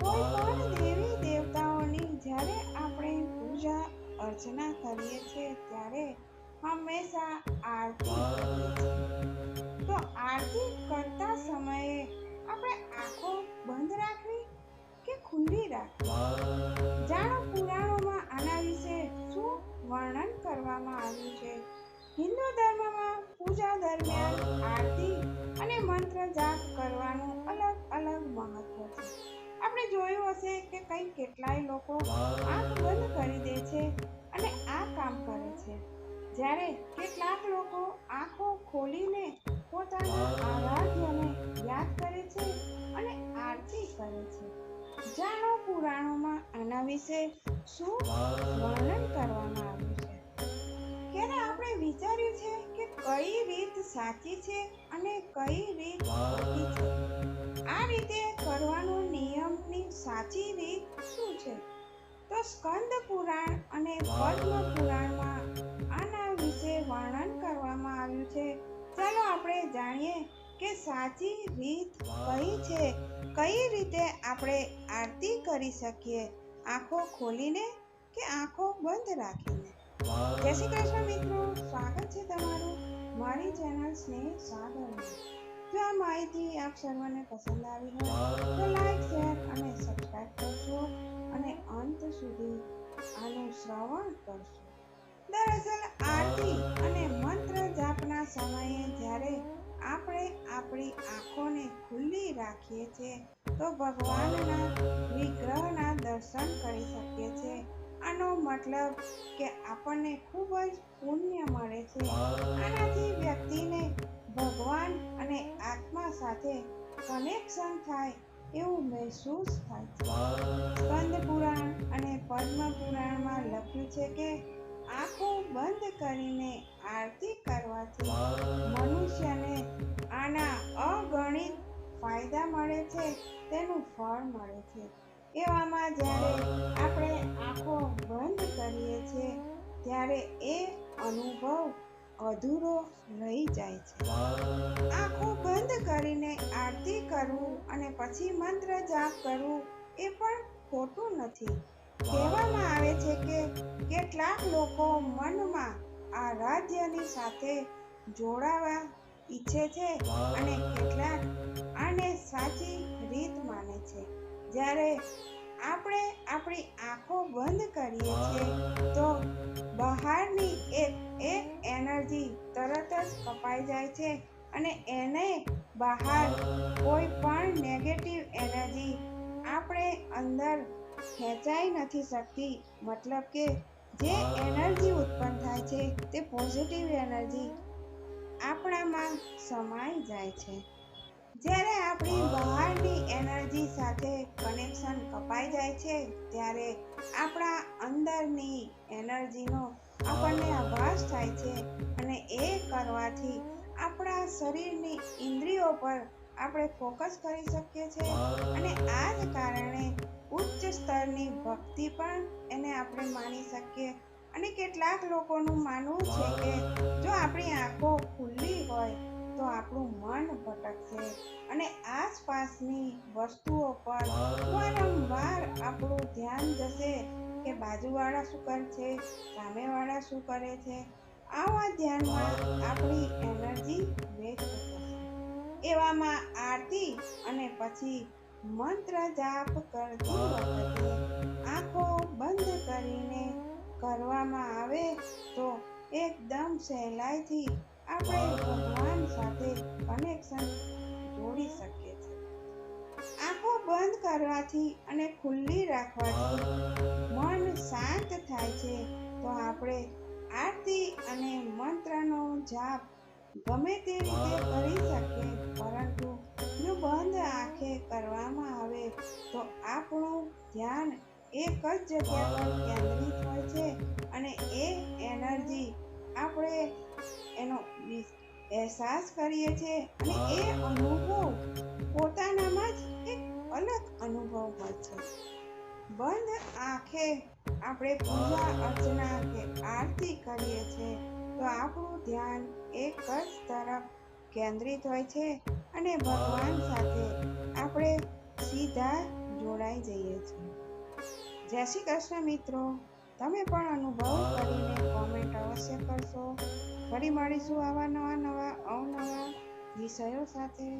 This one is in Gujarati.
કોઈ પણ દેવી દેવતાઓની જ્યારે આપણે પૂજા અર્ચના કરીએ છીએ ત્યારે હંમેશા આરતી તો આરતી કરતા સમયે આપણે આંખો બંધ રાખવી કે ખુલ્લી રાખવી? જાણો પુરાણોમાં આના વિશે શું વર્ણન કરવામાં આવ્યું છે? હિન્દુ ધર્મમાં પૂજા દરમિયાન આરતી અને મંત્ર જાપ કરવાનું અલગ અલગ મહત્વ હશે કે કંઈ કેટલાય લોકો આંખ બંધ કરી દે છે અને આ કામ કરે છે. જ્યારે કેટલાક લોકો આંખો ખોલીને પોતાના આરાધ્યને યાદ કરે છે અને આરતી કરે છે. જાણો પુરાણોમાં આના વિશે શું વર્ણન કરવામાં આવ્યું છે? ક્યારે આપણે વિચાર્યું છે કે કઈ રીત સાચી છે અને કઈ રીત ખોટી છે. આ રીતે તો સ્કંદ પુરાણ અને પદ્મ પુરાણમાં આના વિશે વર્ણન કરવામાં આવ્યું છે. ચાલો આપણે જાણીએ કે સાચી રીત કઈ છે? કઈ રીતે આપણે આરતી કરી શકીએ? આંખો ખોલીને કે આંખો બંધ રાખીને? જય શ્રી કૃષ્ણ મિત્રો, સ્વાગત છે તમારું. મારી ચેનલ સ્નેહ સાગરમાં જો આ માહિતી આપ સર્વને પસંદ આવી હોય, તો લાઈક શેર અને સબસ્ક્રાઇબ કરશો અને અંત સુધી આનું શ્રવણ કરશો દરઅસલ આરતી અને મંત્ર જાપના સમયે જ્યારે આપણે આપણી આંખોને ખુલ્લી રાખીએ છીએ, તો ભગવાનના વિગ્રહના દર્શન કરી શકીએ છીએ. આનો મતલબ કે આપણને ખૂબ જ પુણ્ય મળે છે. આનાથી વ્યક્તિને ભગવાન અને આત્મા સાથે કનેક્શન થાય એવું મહેસૂસ થાય છે. સ્કંદ પુરાણ અને પદ્મ પુરાણમાં લખ્યું છે કે આંખો બંધ કરીને આરતી કરવાથી મનુષ્યને આના અગણિત ફાયદા મળે છે, તેનું ફળ મળે છે. એવામાં જ્યારે આપણે આંખો બંધ કરીએ છીએ, ત્યારે એ અનુભવ અધૂરો રહી જાય છે. આંખો બંધ કરીને આરતી કરવું અને પછી મંત્ર જાપ કરવું એ પણ ખોટું નથી. કહેવામાં આવે છે કે કેટલાક લોકો મનમાં આ રાજ્યની સાથે જોડાવા ઈચ્છે છે અને કેટલાક આને સાચી રીત માને છે. જ્યારે આપણે આપણી આંખો બંધ કરીએ છીએ, તો બહારની એક એક એનર્જી તરત જ કપાઈ જાય છે અને એને બહાર કોઈ પણ નેગેટિવ એનર્જી આપણે અંદર ખેંચાઈ નથી શકતી. મતલબ કે જે એનર્જી ઉત્પન્ન થાય છે તે પોઝિટિવ એનર્જી આપણામાં સમાઈ જાય છે. જ્યારે આપણી બહારની એનર્જી સાથે કનેક્શન કપાઈ જાય છે ત્યારે આપણા અંદરની એનર્જીનો આપણને આભાસ થાય છે અને એ કરવાથી આપણા શરીરની ઇન્દ્રિયો પર આપણે ફોકસ કરી શકીએ છીએ અને આ જ કારણે ઉચ્ચ સ્તરની ભક્તિ પણ એને આપણે માની શકીએ. અને કેટલાક લોકોનું માનવું છે કે જો આપણી આંખો ખુલ્લી હોય તો આપણું મન ભટકશે. અને આસપાસની વસ્તુઓ પર વારંવાર આપણું ધ્યાન જશે કે બાજુવાળા શું કરે છે સામેવાળા શું કરે છે. આવા ધ્યાનમાં આપણી એનર્જી વેસ્ટ થશે. એવામાં આરતી અને પછી મંત્ર જાપ કરતી વખતે આંખો બંધ કરીને કરવામાં આવે તો એકદમ સહેલાઈથી આપણે ભગવાન સાથે કનેક્શન જોડી શકીએ છીએ. આંખો બંધ કરવાથી અને ખુલ્લી રાખવાથી મન શાંત થાય છે, તો આપણે આરતી અને મંત્રનો જાપ ગમે તે રીતે કરી શકીએ, પરંતુ જો બંધ આંખે કરવામાં આવે, તો આપણું ધ્યાન એક જ જગ્યા પર અહેસાસ કરીએ છીએ અને એ અનુભવ પોતાનામાં જ એક અલગ અનુભવ હોય છે. બંધ આંખે આપણે પૂજા અર્ચના કે આરતી કરીએ છીએ તો આપણું ધ્યાન એક જ તરફ કેન્દ્રિત હોય છે અને ભગવાન સાથે આપણે સીધા જોડાઈ જઈએ છીએ. જય શ્રી કૃષ્ણ મિત્રો, તમે પણ અનુભવ કરીને કોમેન્ટ અવશ્ય કરશો. ફરી મળીશું આવા નવા નવા અવનવા વિષયો સાથે.